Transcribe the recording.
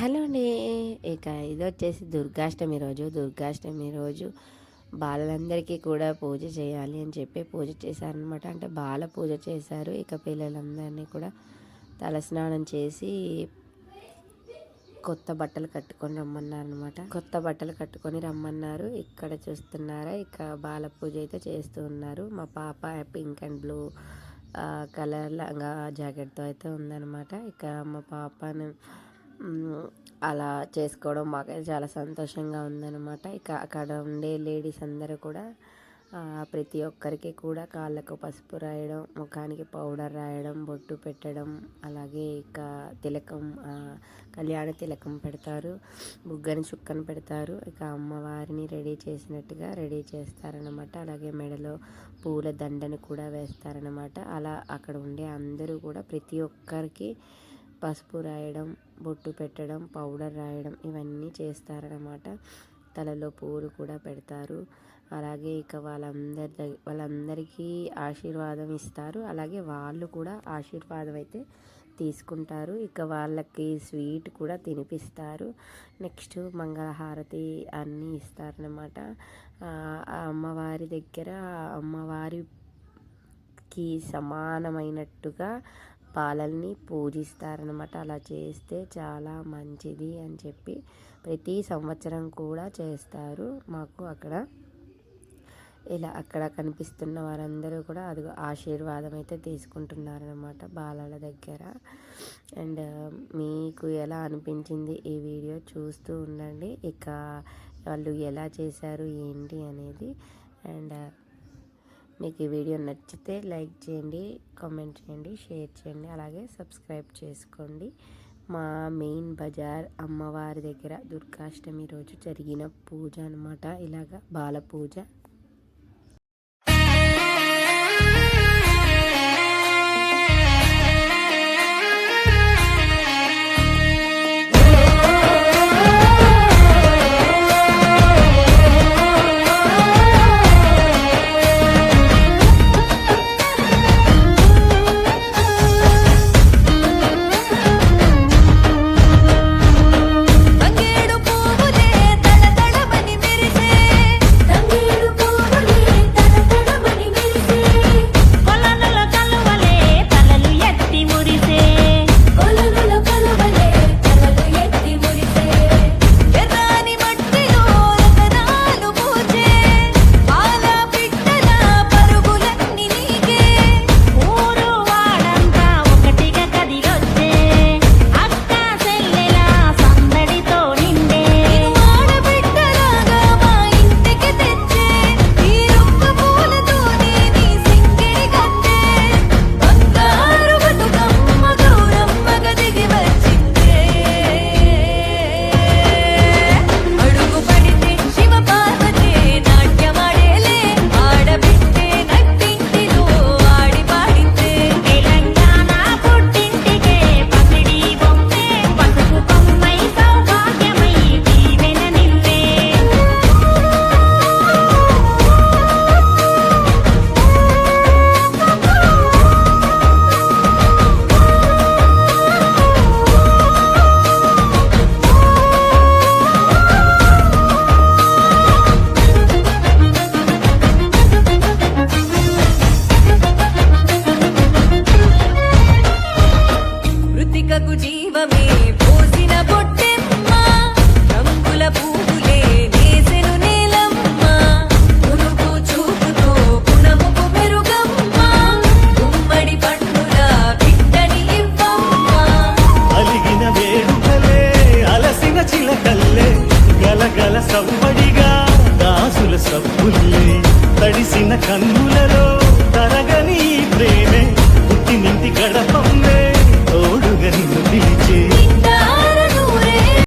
Hello అండి. ఇక ఇది వచ్చేసి దుర్గాష్టమి రోజు దుర్గాష్టమి రోజు బాలలందరికీ కూడా పూజ చేయాలి అని చెప్పి పూజ చేశారనమాట అంటే బాల పూజ చేశారు. ఇక పిల్లలందరినీ కూడా తలస్నానం చేసి కొత్త బట్టలు కట్టుకొని రమ్మన్నారు అనమాట కొత్త బట్టలు కట్టుకొని రమ్మన్నారు. ఇక్కడ చూస్తున్నారా? ఇక బాల పూజ అయితే చేస్తూ ఉన్నారు. మా పాప పింక్ అండ్ బ్లూ కలర్ లాగా జాకెట్తో అయితే ఉందన్నమాట. ఇక మా పాపను అలా చేసుకోవడం మాకైతే చాలా సంతోషంగా ఉందన్నమాట. ఇక అక్కడ ఉండే లేడీస్ అందరూ కూడా ప్రతి ఒక్కరికి కూడా కాళ్ళకు పసుపు రాయడం ముఖానికి పౌడర్ రాయడం బొట్టు పెట్టడం అలాగే ఇక తిలకం కళ్యాణ తిలకం పెడతారు బుగ్గని చుక్కను పెడతారు. ఇక అమ్మవారిని రెడీ చేసినట్టుగా రెడీ చేస్తారనమాట అలాగే మెడలో పూల దండను కూడా వేస్తారనమాట అలా అక్కడ ఉండే అందరూ కూడా ప్రతి ఒక్కరికి పసుపు రాయడం బొట్టు పెట్టడం పౌడర్ రాయడం ఇవన్నీ చేస్తారనమాట తలలో పూలు కూడా పెడతారు. అలాగే ఇక వాళ్ళందరి వాళ్ళందరికీ ఆశీర్వాదం ఇస్తారు. అలాగే వాళ్ళు కూడా ఆశీర్వాదం అయితే తీసుకుంటారు. ఇక వాళ్ళకి స్వీట్ కూడా తినిపిస్తారు. నెక్స్ట్ మంగళహారతి అన్నీ ఇస్తారనమాట అమ్మవారి దగ్గర అమ్మవారికి సమానమైనట్టుగా పాలల్ని పూజిస్తారనమాట అలా చేస్తే చాలా మంచిది అని చెప్పి ప్రతి సంవత్సరం కూడా చేస్తారు. మాకు అక్కడ ఇలా అక్కడ కనిపిస్తున్న వారందరూ కూడా అది ఆశీర్వాదం అయితే తీసుకుంటున్నారనమాట బాలల దగ్గర. అండ్ మీకు ఎలా అనిపించింది ఈ వీడియో చూస్తూ ఉండండి. ఇక వాళ్ళు ఎలా చేశారు ఏంటి అనేది. అండ్ మీకు ఈ వీడియో నచ్చితే లైక్ చేయండి కామెంట్ చేయండి షేర్ చేయండి అలాగే సబ్స్క్రైబ్ చేసుకోండి. మా మెయిన్ బజార్ అమ్మవారి దగ్గర దుర్గాష్టమి రోజు జరిగిన పూజ అనమాట ఇలాగ బాల పూజ బతుకకు జీవమే. పోసిన బొట్టెమ్మ రంగుల పువ్వులే నేసెను నేలమ్మ. ఉనుకు చూపుతో గుణముకు మెరుగమ్మ గుమ్మడి పండుల బిడ్డని ఇవ్వమ్మ. అలిగిన వేడుకలే అలసిన చిలకల్లే గలగల సవ్వడిగా దాసుల సబ్బుల్లే తడిసిన కన్ను